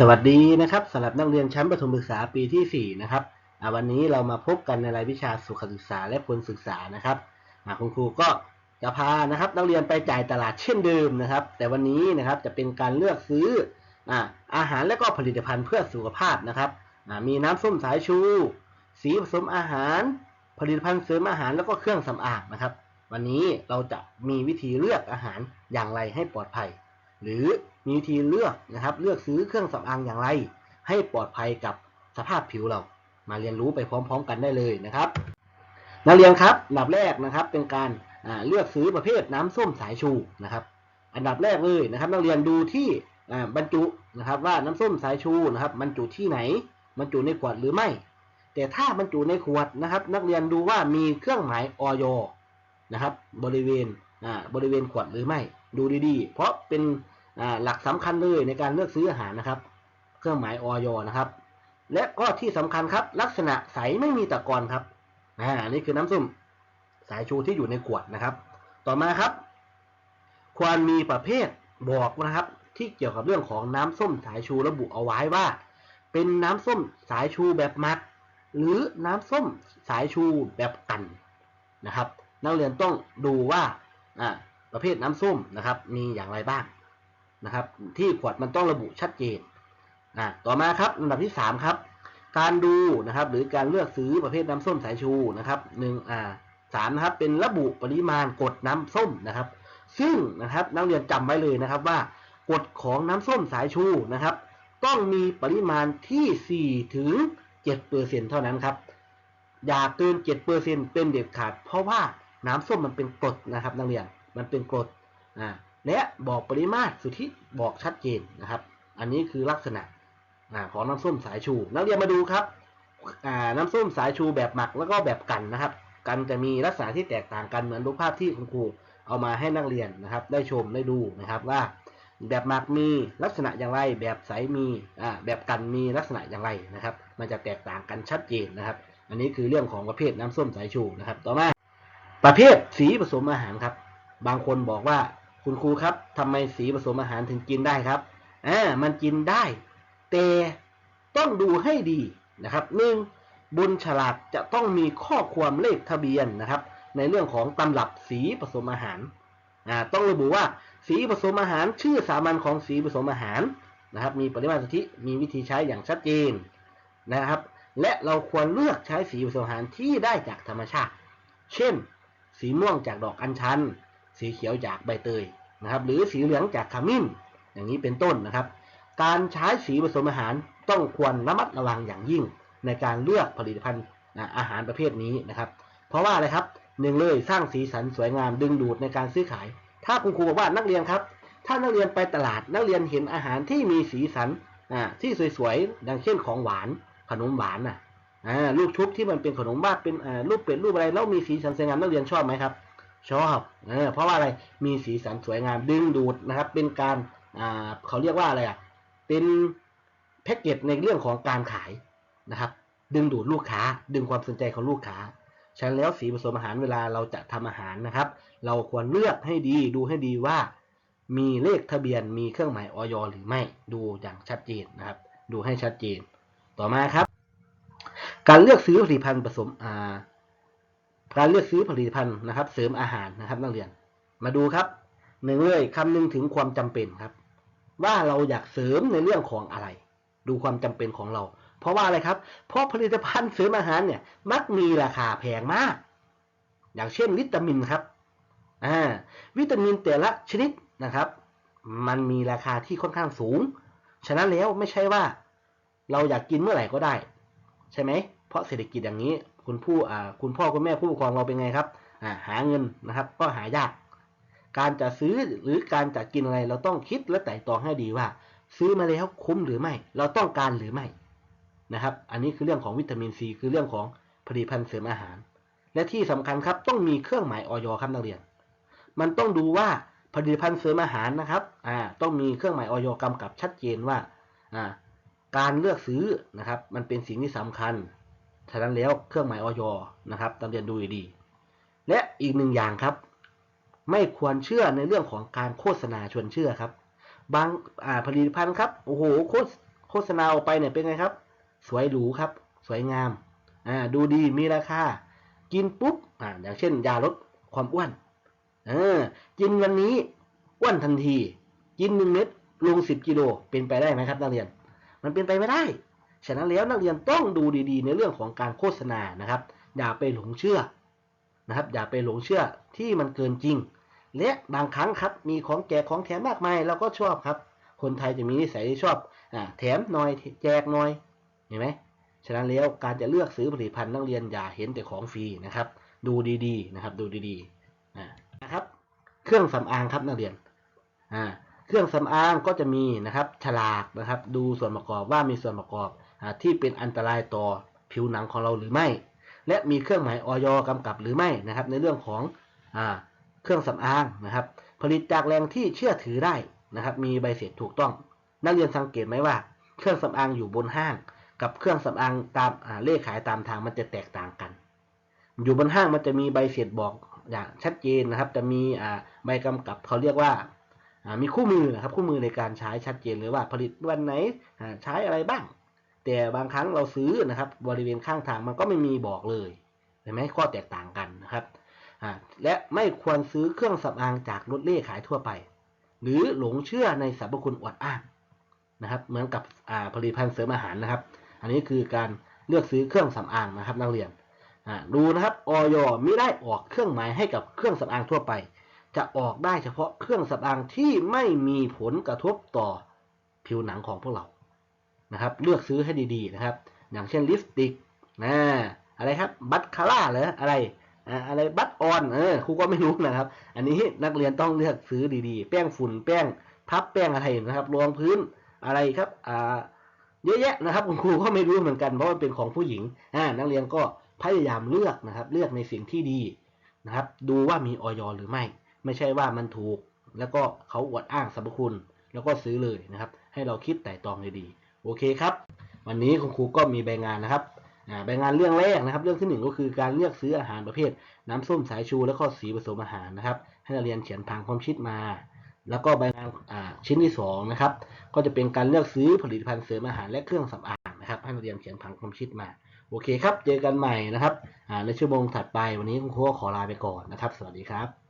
สวัสดีนะครับสำหรับนักเรียนชั้นประถมศึกษาปีที่ 4 นะครับวันนี้เรามาพบกันในรายวิชาสุขศึกษาและพลศึกษานะครับคุณครูก็จะพานะครับนักเรียนไปจ่ายตลาดเช่นเดิมนะครับ แต่วันนี้นะครับจะเป็นการเลือกซื้ออาอาหารและก็ผลิตภัณฑ์เพื่อสุขภาพนะครับมีน้ำส้มสายชู สีผสมอาหาร ผลิตภัณฑ์เสริมอาหารแล้วก็เครื่องสำอางนะครับ วันนี้เราจะมีวิธีเลือกอาหารอย่างไรให้ปลอดภัย หรือมีวิธีเลือกนะครับ เลือกซื้อเครื่องสำอางอย่างไร ให้ปลอดภัยกับสภาพผิวเรา มาเรียนรู้ไปพร้อม ๆ กันได้เลยนะครับนักเรียนครับอันดับแรกนะครับเป็นการเลือกซื้อประเภทน้ำส้มสายชูนะครับ อันดับแรกเลยนะครับ นักเรียนดูที่บรรจุนะครับว่าน้ำส้มสายชูนะครับบรรจุที่ไหนบรรจุในขวดหรือไม่ แต่ถ้าบรรจุในขวดนะครับ นักเรียนดูว่ามีเครื่องหมายออยนะครับ บริเวณบริเวณขวดหรือไม่ ดูดีๆ เพราะเป็น หลักสำคัญเลยในการเลือกซื้ออาหารนะครับ เครื่องหมายออยนะครับ และก็ที่สำคัญครับ ลักษณะใสไม่มีตะกอนครับอ่าอันนี้คือน้ำส้มสายชูที่อยู่ในขวดนะครับ ต่อมาครับ ควรมีประเภทบอกนะครับ ที่เกี่ยวกับเรื่องของน้ำส้มสายชูระบุเอาไว้ว่า เป็นน้ำส้มสายชูแบบมักหรือน้ำส้มสายชูแบบกันนะครับ นักเรียนต้องดูว่าอ่าประเภทน้ำส้มนะครับ มีอย่างไรบ้าง นะครับ ที่ขวดมันต้องระบุชัดเจนอ่าต่อมาครับอันดับที่ 3 ครับ การดูนะครับ หรือการเลือกซื้อประเภทน้ำส้มสายชูนะครับหนึ่งอ่าสามนะครับเป็นระบุปริมาณกดน้ำส้มนะครับ ซึ่งนะครับนักเรียนจำไว้เลยนะครับว่ากดของน้ำส้มสายชูนะครับ ต้องมีปริมาณที่4ถึง7เปอร์เซ็นเท่านั้นครับอย่าเกิน7เปอร์เซ็นเป็นเด็ดขาด เพราะว่าน้ำส้มมันเป็นกรดนะครับนักเรียนมันเป็นกรดอ่า และบอกปริมาตรสุทธิบอกชัดเจนนะครับ อันนี้คือลักษณะอของน้ำส้มสายชู นักเรียนมาดูครับน้ำส้มสายชูแบบหมักแล้วก็แบบกันนะครับ กันจะมีลักษณะที่แตกต่างกันเหมือนรูปภาพที่คุณครูเอามาให้นักเรียนนะครับ ได้ชมได้ดูนะครับว่าแบบหมักมีลักษณะอย่างไร แบบใสมีแบบกันมีลักษณะอย่างไรนะครับ มันจะแตกต่างกันชัดเจนนะครับ อันนี้คือเรื่องของประเภทน้ำส้มสายชูนะครับ ต่อมาประเภทสีผสมอาหารครับ บางคนบอกว่า คุณครูครับทำไมสีผสมอาหารถึงกินได้ครับอ่ามันกินได้ แต่ต้องดูให้ดีนะครับหนึ่งบนฉลากจะต้องมีข้อความเลขทะเบียนนะครับ ในเรื่องของตำรับสีผสมอาหารอ่าต้องระบุว่าสีผสมอาหารชื่อสามัญของสีผสมอาหารนะครับ มีปริมาณสุทธิมีวิธีใช้อย่างชัดเจนนะครับ และเราควรเลือกใช้สีผสมอาหารที่ได้จากธรรมชาติ เช่น สีม่วงจากดอกอัญชัน สีเขียวจากใบเตยนะครับ หรือสีเหลืองจากขมิ้น อย่างนี้เป็นต้นนะครับ การใช้สีผสมอาหารต้องควรระมัดระวังอย่างยิ่งในการเลือกผลิตภัณฑ์อาหารประเภทนี้นะครับ เพราะว่าอะไรครับหนึ่งเลยสร้างสีสันสวยงามดึงดูดในการซื้อขาย ถ้าคุณครูบอกว่านักเรียนครับ ถ้านักเรียนไปตลาดนักเรียนเห็นอาหารที่มีสีสันที่สวยๆดังเช่นของหวานขนมหวานน่ะลูกชุบที่มันเป็นขนมบ้าเป็นรูปเป็ดรูปอะไรแล้วมีสีสันสวยงามนักเรียนชอบไหมครับ ชอบเออเพราะว่าอะไรมีสีสันสวยงามดึงดูดนะครับ เป็นการอ่าเขาเรียกว่าอะไรอะเป็นแพ็กเกจในเรื่องของการขายนะครับ ดึงดูดลูกค้า ดึงความสนใจของลูกค้าฉะนั้นแล้วสีผสมอาหารเวลาเราจะทำอาหารนะครับ เราควรเลือกให้ดีดูให้ดีว่า มีเลขทะเบียนมีเครื่องหมายออยหรือไม่ดูอย่างชัดเจนนะครับ ดูให้ชัดเจน ต่อมาครับ การเลือกซื้อผลิตภัณฑ์ผสมอ่า การเลือกซื้อผลิตภัณฑ์นะครับ เสริมอาหารนะครับนักเรียน มาดูครับหนึ่งเลยคำนึงถึงความจำเป็นครับ ว่าเราอยากเสริมในเรื่องของอะไร ดูความจำเป็นของเรา เพราะว่าอะไรครับ เพราะผลิตภัณฑ์เสริมอาหารเนี่ย มักมีราคาแพงมาก อย่างเช่น วิตามินครับอ่าวิตามินแต่ละชนิดนะครับ มันมีราคาที่ค่อนข้างสูง ฉะนั้นแล้วไม่ใช่ว่า เราอยากกินเมื่อไหร่ก็ได้ ใช่ไหม เพราะเศรษฐกิจอย่างนี้คุณผู้อ่าคุณพ่อคุณแม่ผู้ปกครองเราเป็นไงครับอ่าหาเงินนะครับ ก็หายาก การจะซื้อหรือการจะกินอะไรเราต้องคิดและไต่ตรองให้ดีว่า ซื้อมาแล้วคุ้มหรือไม่ เราต้องการหรือไม่นะครับ อันนี้คือเรื่องของวิตามินซีคือเรื่องของผลิตภัณฑ์เสริมอาหาร และที่สำคัญครับต้องมีเครื่องหมายออยครับนักเรียน มันต้องดูว่าผลิตภัณฑ์เสริมอาหารนะครับอ่าต้องมีเครื่องหมายออยกำกับชัดเจนว่าอ่าการเลือกซื้อนะครับ มันเป็นสิ่งที่สำคัญ ฉะนั้นแล้วเครื่องหมายออยนะครับต้องเรียนดูดี และอีกหนึ่งอย่างครับ ไม่ควรเชื่อในเรื่องของการโฆษณาชวนเชื่อครับ บางอ่าผลิตภัณฑ์ครับโอ้โหโฆษโฆฆษณาออกไปเนี่ยเป็นไงครับ สวยหรูครับ สวยงามอ่าดูดีมีราคากินปุ๊บอ่าอย่างเช่น ยาลดความอ้วนเออกินวันนี้อ้วนทันที กินหนึ่งเม็ดลงสิบกิโลเป็นไปได้ไหมครับนักเรียน มันเป็นไปไม่ได้ ฉะนั้นแล้วนักเรียนต้องดูดีๆ ในเรื่องของการโฆษณานะครับ อย่าไปหลงเชื่อนะครับ อย่าไปหลงเชื่อที่มันเกินจริง และบางครั้งครับมีของแจกของแถมมากมายเราก็ชอบครับ คนไทยจะมีนิสัยที่ชอบอแถมหน่อยแจกหน่อยเห็นไหมฉะนั้นแล้วการจะเลือกซื้อผลิตภัณฑ์นักเรียนอย่าเห็นแต่ของฟรีนะครับ ดูดีๆนะครับ ดูดีๆนะครับ เครื่องสำอางครับนักเรียนอ่า เครื่องสำอางก็จะมีนะครับฉลากนะครับ ดูส่วนประกอบว่ามีส่วนประกอบอที่เป็นอันตรายต่อผิวหนังของเราหรือไม่ และมีเครื่องหมายออยกำกับหรือไม่นะครับ ในเรื่องของอเครื่องสำอางนะครับ ผลิตจากแหล่งที่เชื่อถือได้นะครับ มีใบเสร็จถูกต้อง นักเรียนสังเกตไหมว่า เครื่องสำอางอยู่บนห้าง กับเครื่องสำอางตามเลขขายตามทางมันจะแตกต่างกัน อยู่บนห้างมันจะมีใบเสร็จบอกอย่างชัดเจนนะครับ จะมีใบกำกับเขาเรียกว่า มีคู่มือนะครับคู่มือในการใช้ชัดเจนเลยว่าผลิตวันไหนใช้อะไรบ้าง แต่บางครั้งเราซื้อนะครับ บริเวณข้างทางมันก็ไม่มีบอกเลยเห็นไหมข้อแตกต่างกันนะครับและไม่ควรซื้อเครื่องสำอางจากรถเล่ขายทั่วไป หรือหลงเชื่อในสรรพคุณอวดอ้างนะครับ เหมือนกับผลิตภัณฑ์เสริมอาหารนะครับ อันนี้คือการเลือกซื้อเครื่องสำอางนะครับนักเรียนดูนะครับออยไม่ได้ออกเครื่องหมายให้กับเครื่องสำอางทั่วไป จะออกได้เฉพาะเครื่องสำอางที่ไม่มีผลกระทบต่อผิวหนังของพวกเรานะครับ เลือกซื้อให้ดีๆนะครับ อย่างเช่นลิปสติกนะอะไรครับบัตคาร่าหรืออะไรอ่าอะไรบัตออนเออครูก็ไม่รู้นะครับ อันนี้นักเรียนต้องเลือกซื้อดีๆ แป้งฝุ่นแป้งพับแป้งอะไรนะครับรองพื้นอะไรครับอ่าเยอะแยะนะครับคุณครูก็ไม่รู้เหมือนกันเพราะมันเป็นของผู้หญิงอ่านักเรียนก็พยายามเลือกนะครับ เลือกในสิ่งที่ดีนะครับ ดูว่ามีออยหรือไม่ ไม่ใช่ว่ามันถูก แล้วก็เขาอวดอ้างสรรพคุณ แล้วก็ซื้อเลยนะครับ ให้เราคิดไต่ตองดีๆโอเคครับ วันนี้คุณครูก็มีใบงานนะครับอ่าใบงานเรื่องแรกนะครับ เรื่องที่หนึ่งก็คือการเลือกซื้ออาหารประเภท น้ำส้มสายชู และก็สีผสมอาหารนะครับ ให้นักเรียนเขียนผังความคิดมา แล้วก็ใบงานชิ้นที่สองนะครับก็จะเป็นการเลือกซื้อผลิตภัณฑ์เสริมอาหารและเครื่องสำอางนะครับ ให้นักเรียนเขียนผังความคิดมาโอเคครับ เจอกันใหม่นะครับในชั่วโมงถัดไปวันนี้คุณครูก็ขอลาไปก่อนนะครับ สวัสดีครับ